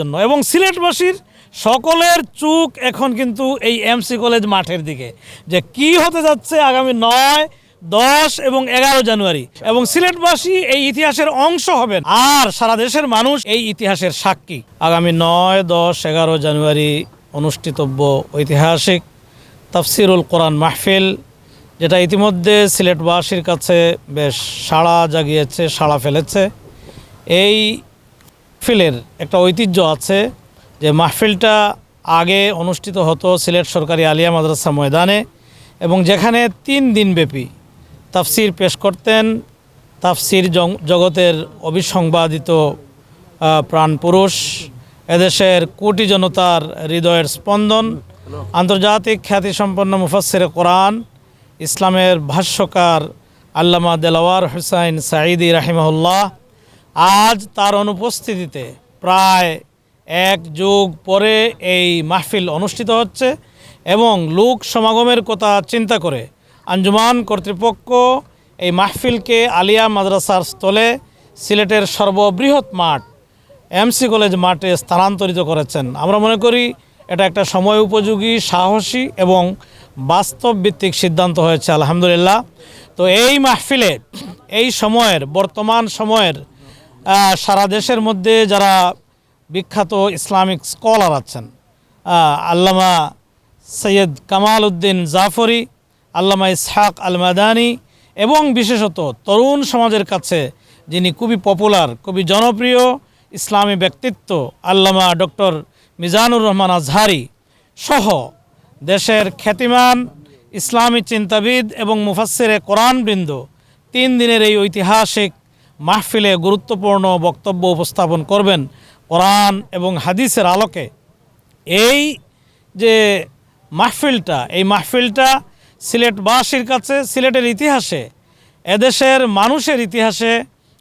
জন্য। এবং সিলেটবাসীর সকলের চোখ এখন কিন্তু এই এমসি কলেজ মাঠের দিকে, যে কি হতে যাচ্ছে আগামী নয়, দশ এবং এগারো জানুয়ারি। এবং সিলেটবাসী এই ইতিহাসের অংশ হবেন। আর সারা দেশের মানুষ এই ইতিহাসের সাক্ষী। আগামী নয়, দশ, এগারো জানুয়ারি অনুষ্ঠিতব্য ঐতিহাসিক তাফসিরুল কোরআন মাহফিল, যেটা ইতিমধ্যে সিলেটবাসীর কাছে বেশ সাড়া জাগিয়েছে, সাড়া ফেলেছে। এই মাহফিলের একটা ঐতিহ্য আছে যে মাহফিলটা আগে অনুষ্ঠিত হতো সিলেট সরকারি আলিয়া মাদ্রাসা ময়দানে এবং যেখানে তিন দিনব্যাপী তাফসির পেশ করতেন। তাফসির জগতের অবিসংবাদিত প্রাণপুরুষ, এদেশের কোটি জনতার হৃদয়ের স্পন্দন, আন্তর্জাতিক খ্যাতিসম্পন্ন মুফাসসির কোরআন, ইসলামের ভাষ্যকার আল্লামা দেলাওয়ার হুসাইন সাঈদি রাহিমাহুল্লাহ আজ তার অনুপস্থিতিতে প্রায় এক যুগ পরে এই মাহফিল অনুষ্ঠিত হচ্ছে এবং লোক সমাগমের কথা চিন্তা করে আঞ্জুমান কর্তৃপক্ষ এই মাহফিলকে আলিয়া মাদ্রাসার স্থলে সিলেটের সর্ববৃহৎ মাঠ এমসি কলেজ মাঠে স্থানান্তরিত করেছেন। আমরা মনে করি এটা একটা সময় উপযোগী, সাহসী এবং বাস্তব ভিত্তিক সিদ্ধান্ত হয়েছে, আলহামদুলিল্লাহ। তো এই মাহফিলে এই সময়ের, বর্তমান সময়ের সারা দেশের মধ্যে যারা বিখ্যাত ইসলামিক স্কলার আছেন আল্লামা সৈয়দ কামাল উদ্দিন জাফরি, আল্লামা ইসহাক আল মাদানি এবং বিশেষত তরুণ সমাজের কাছে যিনি খুবই পপুলার খুবই জনপ্রিয় ইসলামী ব্যক্তিত্ব, আল্লামা ডক্টর মিজানুর রহমান আজহারি সহ দেশের খ্যাতিমান ইসলামী চিন্তাবিদ এবং মুফাসসিরে কোরআনবৃন্দ, তিন দিনের এই ঐতিহাসিক মাহফিলে গুরুত্বপূর্ণ বক্তব্য উপস্থাপন করবেন কোরআন এবং হাদিসের আলোকে। এই যে মাহফিলটা, এই মাহফিলটা সিলেটবাসীর কাছে, সিলেটের ইতিহাসে, এদেশের মানুষের ইতিহাসে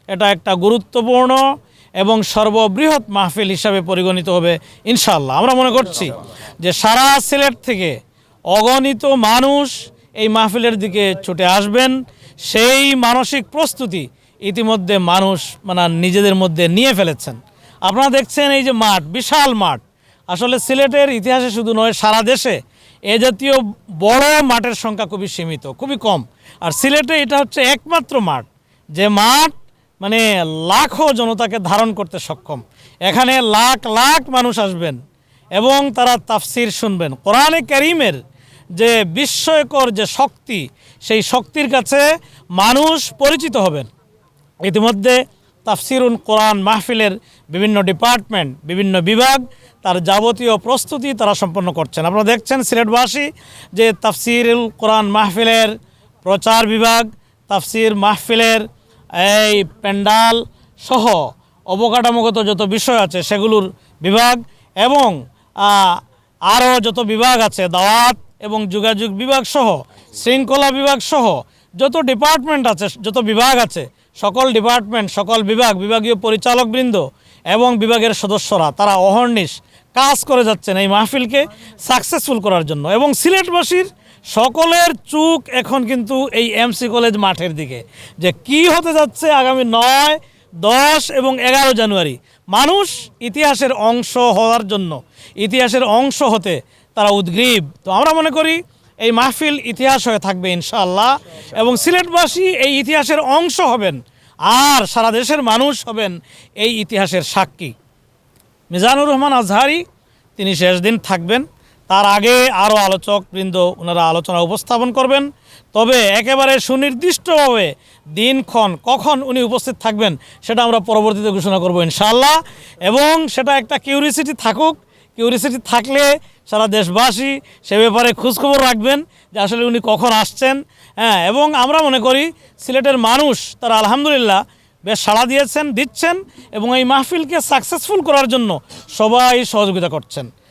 এটা একটা গুরুত্বপূর্ণ এবং সর্ববৃহৎ মাহফিল হিসাবে পরিগণিত হবে ইনশাল্লাহ আমরা মনে করছি যে সারা সিলেট থেকে অগণিত মানুষ এই মাহফিলের দিকে ছুটে আসবেন। সেই মানসিক প্রস্তুতি ইতিমধ্যে মানুষ মানে নিজেদের মধ্যে নিয়ে ফেলেছেন। আপনারা দেখছেন এই যে মাঠ, বিশাল মাঠ। আসলে সিলেটের ইতিহাসে শুধু নয়, সারা দেশে এ জাতীয় বড় মাঠের সংখ্যা খুবই সীমিত, খুবই কম। আর সিলেটে এটা হচ্ছে একমাত্র মাঠ, যে মাঠ মানে লাখো জনতাকে ধারণ করতে সক্ষম। এখানে লাখ লাখ মানুষ আসবেন এবং তারা তাফসির শুনবেন। কোরআনে করিমের যে বিস্ময়কর যে শক্তি, সেই শক্তির কাছে মানুষ পরিচিত হবেন। ইতিমধ্যে তাফসিরুন কোরআন মাহফিলের বিভিন্ন ডিপার্টমেন্ট, বিভিন্ন বিভাগ তার যাবতীয় প্রস্তুতি তারা সম্পন্ন করছেন। আপনারা দেখছেন সিলেটবাসী যে তাফসিরুল কোরআন মাহফিলের প্রচার বিভাগ, তাফসির মাহফিলের এই প্যান্ডাল সহ অবকাঠামোগত যত বিষয় আছে সেগুলোর বিভাগ এবং আরও যত বিভাগ আছে, দাওয়াত এবং যোগাযোগ বিভাগ সহ, শৃঙ্খলা বিভাগ সহ যত ডিপার্টমেন্ট আছে, যত বিভাগ আছে, সকল ডিপার্টমেন্ট সকল বিভাগ, বিভাগীয় পরিচালকবৃন্দ এবং বিভাগের সদস্যরা, তারা অহর্নিশ কাজ করে যাচ্ছেন এই মাহফিলকে সাকসেসফুল করার জন্য। এবং সিলেটবাসীর সকলের চোখ এখন কিন্তু এই এমসি কলেজ মাঠের দিকে। যে কি হতে যাচ্ছে আগামী নয়, দশ এবং এগারো জানুয়ারি, মানুষ ইতিহাসের অংশ হওয়ার জন্য, ইতিহাসের অংশ হতে তারা উদ্গ্রীব। তো আমরা মনে করি এই মাহফিল ইতিহাস হয়ে থাকবে ইনশাআল্লাহ। এবং সিলেটবাসী এই ইতিহাসের অংশ হবেন। আর সারা দেশের মানুষ হবেন এই ইতিহাসের সাক্ষী। মিজানুর রহমান আজহারি, তিনি শেষ দিন থাকবেন। তার আগে আরও আলোচক বৃন্দ, ওনারা আলোচনা উপস্থাপন করবেন। তবে একেবারে সুনির্দিষ্টভাবে দিনক্ষণ কখন উনি উপস্থিত থাকবেন, সেটা আমরা পরবর্তীতে ঘোষণা করব ইনশাল্লাহ এবং সেটা একটা কিউরিসিটি থাকুক কিউরিসিটি থাকলে সারা দেশবাসী সে ব্যাপারে খোঁজখবর রাখবেন যে আসলে উনি কখন আসছেন। হ্যাঁ এবং আমরা মনে করি সিলেটের মানুষ তারা আলহামদুলিল্লাহ বেশ সাড়া দিয়েছেন, দিচ্ছেন এবং এই মাহফিলকে সাকসেসফুল করার জন্য সবাই সহযোগিতা করছেন।